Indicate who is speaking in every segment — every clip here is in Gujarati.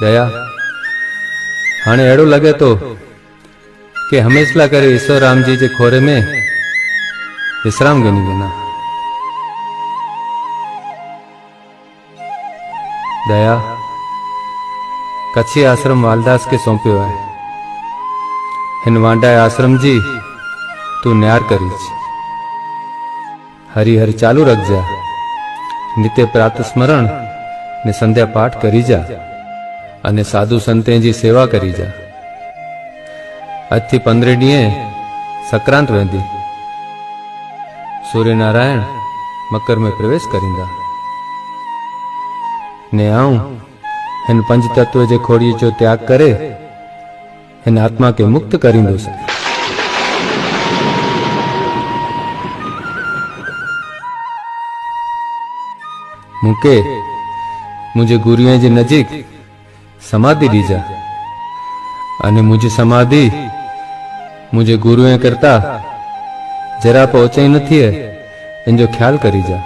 Speaker 1: દયા, હાણે એડો લાગે તો કે હંમેશલા કરે ઈશ્વર રામજી જે ખોરે મેં, વિશ્રામ ગની ગુના દયા, કચ્છી આશ્રમ વાલદાસ કે સોંપ્યો હે? હિનવાંડાએ આશ્રમજી, તું ન્યાર કરી છે હરિહર ચાલુ રાખજા. નિત્ય પ્રાત સ્મરણ ને સંધ્યા પાઠ કરી જા. અને સાધુ સંતેજી સેવા કરી જા. આજથી પંદરડીએ સંક્રાંત વેંધી સૂર્યનારાયણ મકરમાં પ્રવેશ કરીંદા ને આઉં હિન પંચ તત્વ જે ખોડીએ જો ત્યાગ કરે, હિન આત્મા કે મુક્ત કરીંદો છે મૂકે, મુજે ગુરુએ જે નજીક समाधि दी जा અને મુજે સમાધિ મુજે ગુરુએ કરતા જરા પહોંચે નથી એનો ખ્યાલ કરી જા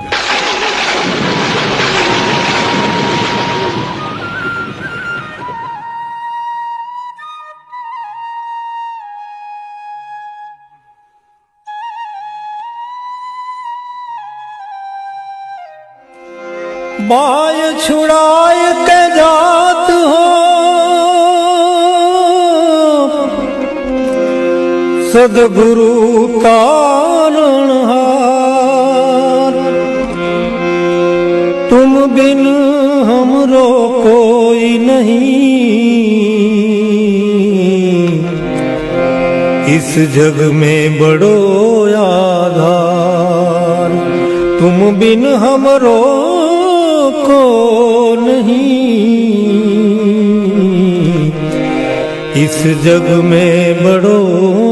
Speaker 2: बाय छुड़ाए के जात हो सदगुरु कारण हार तुम बिन हमरो कोई नहीं इस जग में बड़ो आधार तुम बिन हमरो को नहीं इस जग में बड़ो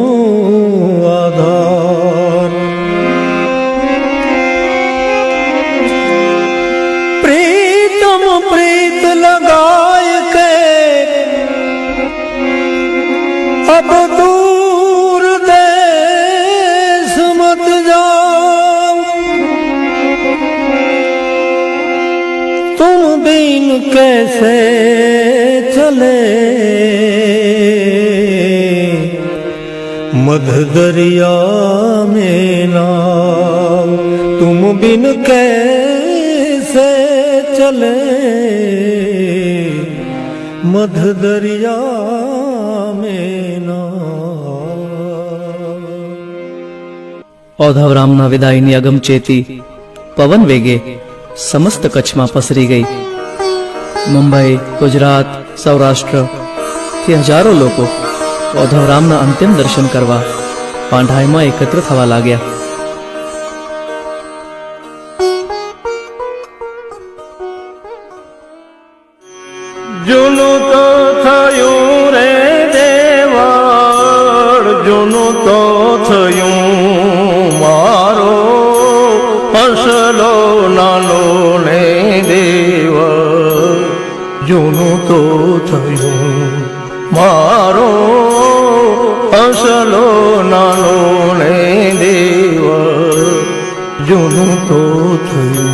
Speaker 2: बिन कैसे चले मध दरिया में नाव तुम बिन कैसे चले मध दरिया में नाव
Speaker 3: ઓધવરામના વિદાયની અગમચેતી પવન વેગે સમસ્ત કચ્છમાં પસરી ગઈ મુંબઈ ગુજરાત સૌરાષ્ટ્રથી હજારો લોકો ઓધવરામના અંતિમ દર્શન કરવા પાંઢાઈમાં એકત્ર થવા લાગ્યા
Speaker 2: જૂનું તો થયું રે દેવળ જૂનું તો થયું મારો હસલો નાનો ને દેવ જૂનું તો થયું. મારો અસલો નાનો ને દેવ જૂનું તો થયું.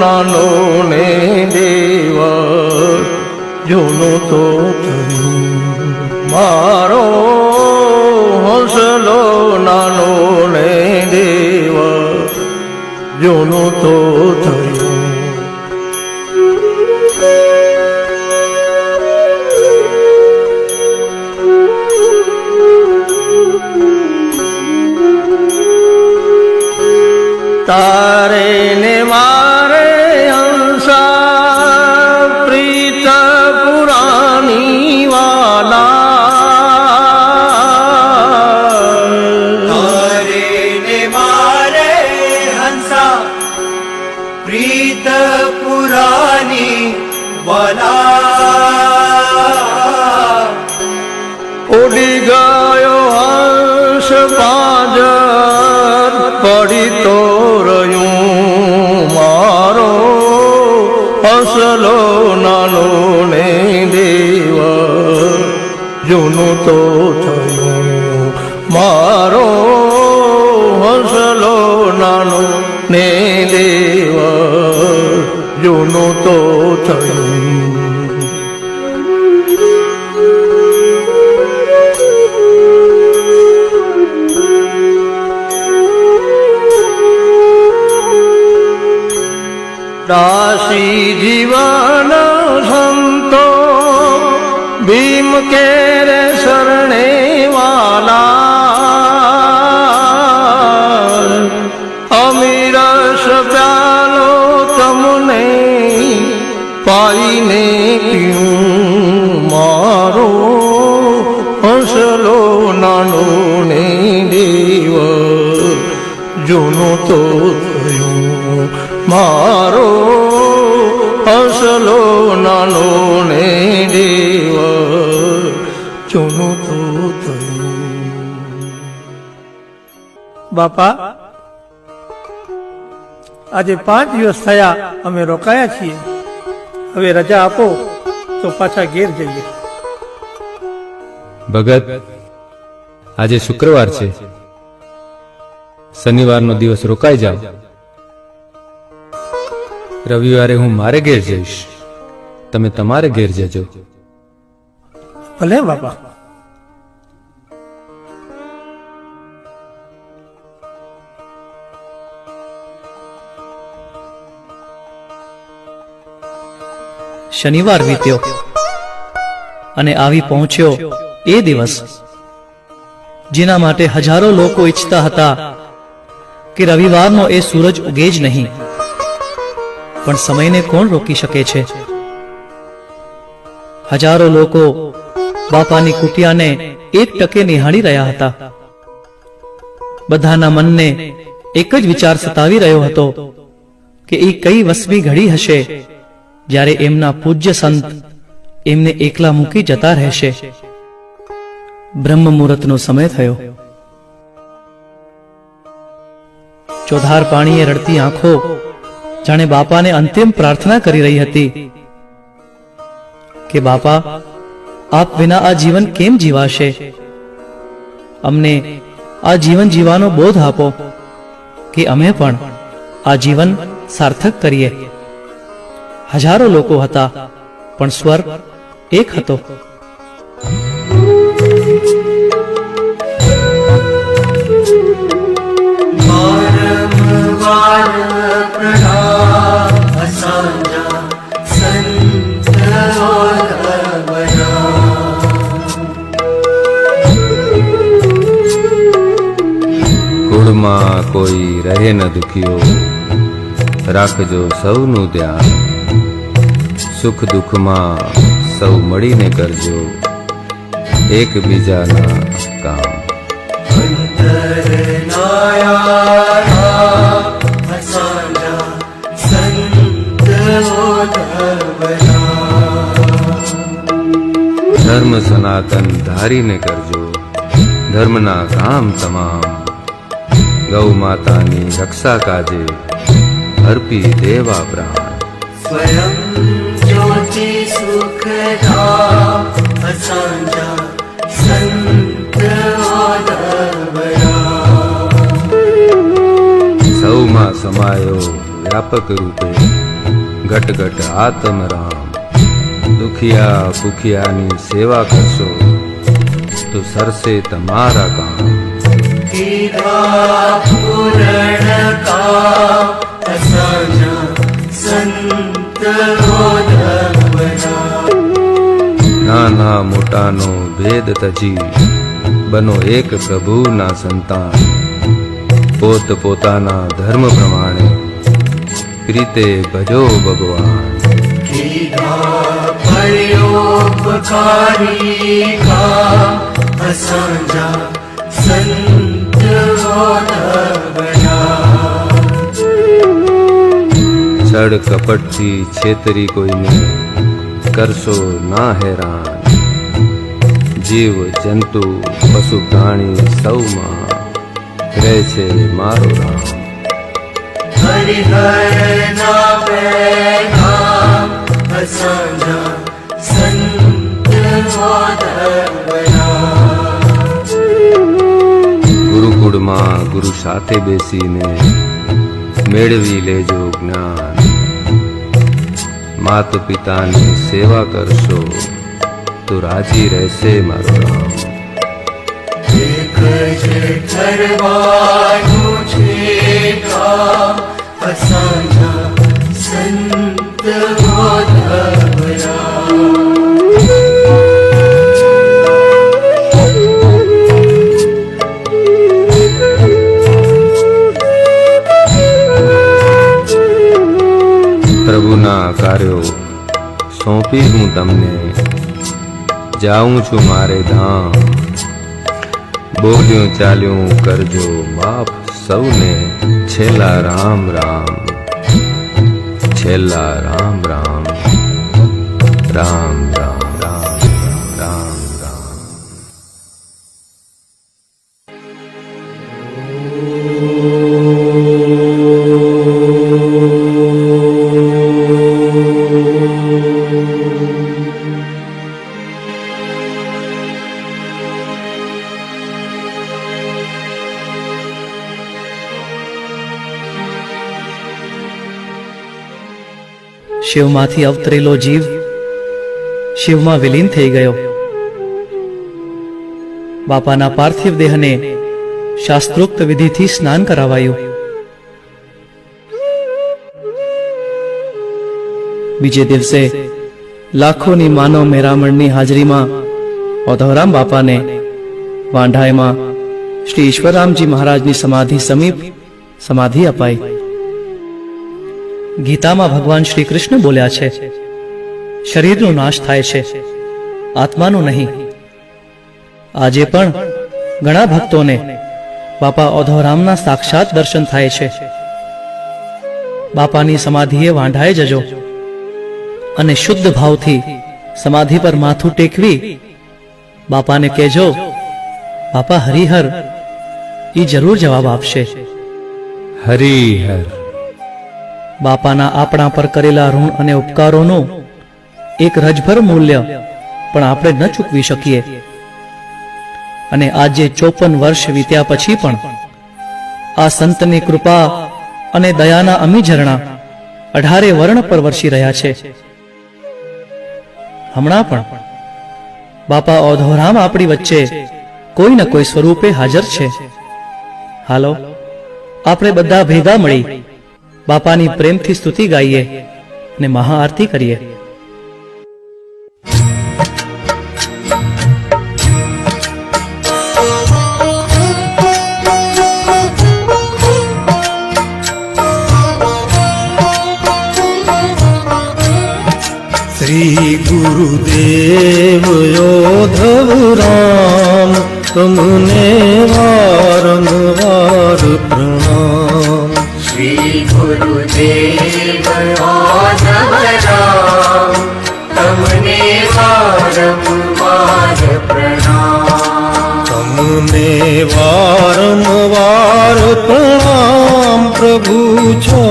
Speaker 2: નાનો ને દેવ, જૂનું તો થયું મારો હસલો નાનો ને દેવ, જૂનું તો થયું. તારે ને મારે
Speaker 4: તો થયું મારો હસલો નાનો ને દેવ જૂનું તો થયું દાસી જીવન સંતો ભીમ કેર શરણે વાલા. અમીરસ પ્યાલો તમને પાઈને પીવું મારો હસલો નાનો ને દેવ. જૂનો તો થયું મારો હસલો નાનો ને દેવ જૂનું તો
Speaker 5: બાપા, આજે પાંચ દિવસ થયા અમે રોકાયા છીએ. હવે રજા આપો તો પાછા ઘેર જઈએ.
Speaker 6: ભગત, આજે શુક્રવાર છે. શનિવારનો દિવસ રોકાઈ જાઓ. રવિવારે હું મારે ઘેર જઈશ. તમે તમારે ઘેર જજો.
Speaker 5: ભલે બાપા.
Speaker 3: શનિવાર વીત્યો અને આવી પહોંચ્યો એ દિવસ જેના માટે હજારો લોકો ઈચ્છતા હતા કે રવિવારનો એ સૂરજ ઉગે જ નહીં. પણ સમયને કોણ રોકી શકે છે? હજારો લોકો બાપાની કુટિયાને એક ટકે નિહાળી રહ્યા હતા. બધાના મનને એક જ વિચાર સતાવી રહ્યો હતો કે એ કઈ વસમી ઘડી હશે જ્યારે એમના પૂજ્ય સંત એમને એકલા મૂકી જતા રહેશે. બ્રહ્મ મુહૂર્તનો સમય થયો. ચોધાર પાણીએ રડતી આંખો જાણે બાપાને અંતિમ પ્રાર્થના કરી રહી હતી કે બાપા, આપ વિના આ જીવન કેમ જીવાશે? અમને આ જીવન જીવાનો બોધ આપો કે અમે પણ આ જીવન સાર્થક કરીએ. હજારો લોકો હતા, પણ સ્વર એક હતો.
Speaker 7: વારંવાર પ્રણામ અસાંજા સંત ઓલવના
Speaker 6: કુળમાં કોઈ રહે ન દુખીઓ રાખજો સૌનું ધ્યાન. સુખ દુઃખમાં સૌ મળીને કરજો, એકબીજાના કામ.
Speaker 7: નાયા
Speaker 6: ધર્મ સનાતન ધારીને કરજો ધર્મના કામ તમામ ગૌ માતાની રક્ષા કાજે અર્પી દેવા પ્રાણ
Speaker 7: સ્વયં જ્યોતિ સુખદા અસાંજા સંત
Speaker 6: સૌમાં સમાયો વ્યાપક રૂપે ગટગટ આતમ રામ. દુખિયા ભૂખિયાની સેવા કરશો, તો સરસે તમારા કામ. નાના મોટાનો ભેદ તજી, બનો એક પ્રભુના સંતાન. પોત પોતાના ધર્મ પ્રમાણે રીતે ભજો ભગવાન. છડ કપટથી છેતરી કોઈને, કરશો ના હેરાન. જીવ, જંતુ, પશુ, પ્રાણી સૌમાં રહે છે મારો રામ. ગુરુકુળમાં ગુરુ સાથે બેસીને મેળવી લેજો જ્ઞાન. માત પિતાની સેવા કરશો તો રાજી રહેશે મારો રામ
Speaker 7: ઠરવાનું છે
Speaker 6: પ્રભુના કાર્યો સોંપી હું તમને. જાઉં છું મારે ધામ. બોલ્યું ચાલ્યું કરજો બાપ સૌને છેલ્લા રામ રામ છેલ્લા રામ રામ રામ રામ.
Speaker 3: શિવમાંથી અવતરેલો જીવ શિવમાં વિલીન થઈ ગયો. બાપાના પાર્થિવ દેહને શાસ્ત્રોક્ત વિધિથી સ્નાન કરાવાયું. બીજે દિવસે લાખોની માનવ મેરામણની હાજરીમાં ઓધવરામ બાપાને વાંઢાઈમાં શ્રી ઈશ્વરરામજી મહારાજની સમાધિ સમીપ સમાધિ અપાઈ. ગીતામાં ભગવાન શ્રી કૃષ્ણ બોલ્યા છે, શરીરનો નાશ થાય છે, આત્માનો નહીં. આજે પણ ઘણા ભક્તોને બાપા ઓધવરામના સાક્ષાત દર્શન થાય છે. બાપાની સમાધિએ વાંઢાઈ જજો અને શુદ્ધ ભાવથી સમાધિ પર માથું ટેકવી બાપાને કહેજો, બાપા હરિહર એ જરૂર જવાબ આપશે.
Speaker 6: હરિહર.
Speaker 3: બાપાના આપણા પર કરેલા ઋણ અને ઉપકારોનું એક રજભર મૂલ્ય પણ આપણે ન ચૂકવી શકીએ. અને આજે ચોપન વર્ષ વીત્યા પછી પણ આ સંતની કૃપા અને દયાના અમી અઢારે વર્ણ પર વરસી રહ્યા છે. હમણાં પણ બાપા ઓધોરામ આપણી વચ્ચે કોઈ ન કોઈ સ્વરૂપે હાજર છે. હાલો, આપણે બધા ભેગા મળી બાપાની પ્રેમથી સ્તુતિ ગાઈએ ને મહાઆરતી કરીએ.
Speaker 2: શ્રી ગુરુદેવ યોધવ રામ તમને વારંવાર પ્રભુ છો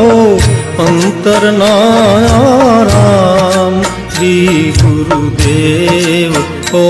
Speaker 2: અંતરના